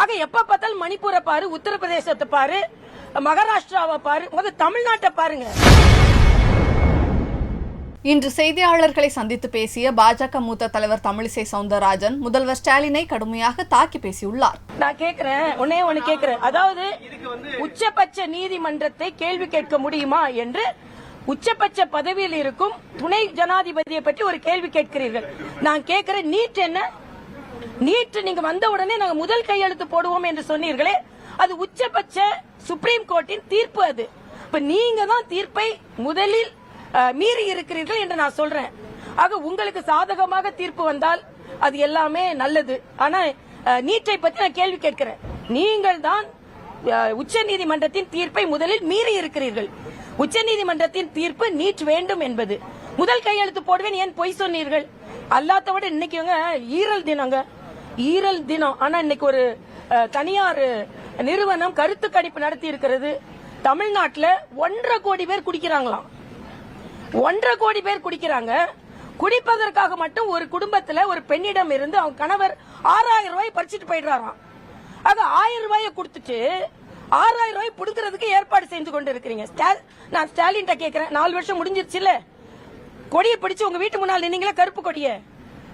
ஆக எப்ப பார்த்தாலும் மணிப்பூரை பாரு உத்தரப்பிரதேசத்தை பாரு மகாராஷ்டிராவை பாரு முதல்ல தமிழ்நாட்டை பாருங்க. இன்று செய்தியாளர்களை சந்தித்து பேசிய பாஜக மூத்த தலைவர் தமிழிசை சவுந்தரராஜன் முதல்வர் ஸ்டாலினை கடுமையாக தாக்கி பேசியுள்ளார். நான் கேக்குறேன் ஒன்னே ஒண்ணு கேக்குறேன். அதாவது உச்சபட்ச நீதிமன்றத்தை கேள்வி கேட்க முடியுமா என்று உச்சபட்ச பதவியில் இருக்கும் துணை ஜனாதிபதியை பற்றி ஒரு கேள்வி கேட்கிறீர்கள். நான் கேட்கிறேன் நீட் என்ன? நீட் நீங்க வந்த உடனே நாங்க முதல் கையெழுத்து போடுவோம் என்று சொன்னீர்களே அது உச்சபட்ச சுப்ரீம் கோர்ட்டின் தீர்ப்பு அது. இப்ப நீங்க தான் தீர்ப்பை முதலில் மீறி இருக்கிறீர்கள் என்று நான் சொல்றேன். ஆக உங்களுக்கு சாதகமாக தீர்ப்பு வந்தால் அது எல்லாமே நல்லது. ஆனா நீட்டை பத்தி நான் கேள்வி கேட்கிறேன். நீங்கள் தான் உச்ச நீதிமன்றத்தின் தீர்ப்பை முதலில் மீறி இருக்கிறீர்கள். உச்ச நீதிமன்றத்தின் தீர்ப்பு நீட் வேண்டும் என்பது. முதல் கையெழுத்து போடுவேன் ஏன் பொய் சொன்னீர்கள்? அல்லாத விட இன்னைக்குங்க ஈரல் தினங்க ஈரல் தினம். ஆனா இன்னைக்கு ஒரு தனியார் நிறுவனம் கருத்து கணிப்பு நடத்தி இருக்கிறது. தமிழ்நாட்டில் ஒன்றரை கோடி பேர் குடிக்கிறாங்களாம். ஒன்றரை கோடி பேர் குடிக்கிறாங்க. குடிப்பதற்காக மட்டும் ஒரு குடும்பத்துல ஒரு பெண்ணிடம் இருந்து அவங்க கணவர் ஆறாயிரம் ரூபாய் பறிச்சுட்டு போயிடுறாராம். அது ஆயிரம் ரூபாயை கொடுத்துட்டு ஆறாயிரம் ரூபாய் கொடுக்கறதுக்கு ஏற்பாடு செஞ்சு கொண்டு இருக்கிறீங்க. ஸ்டா- நான் ஸ்டாலின் கேட்கிறேன் நாலு வருஷம் முடிஞ்சிருச்சுல கொடியை பிடிச்சு உங்க வீட்டு முன்னால் நின்னீங்களா? கருப்பு கொடிய.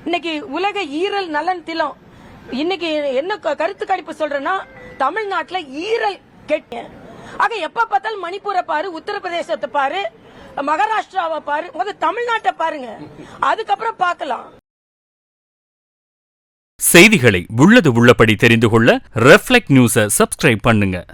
இன்னைக்கு உலக ஈரல் நலன் திலம். இன்னைக்கு என்ன க- கருத்து கணிப்பு சொல்றேன்னா தமிழ்நாட்டுல ஈரல் கெட்ட ஆக எப்ப பார்த்தாலும் மணிப்பூரை பாரு உத்தரப்பிரதேசத்தை பாரு மகாராஷ்டிராவை பாரு முதல்ல தமிழ்நாட்டை பாருங்க. அதுக்கப்புறம் பார்க்கலாம். செய்திகளை உள்ளது உள்ளபடி தெரிந்து கொள்ள ரெஃப்ளெக்ட் நியூஸை சப்ஸ்கிரைப் பண்ணுங்க.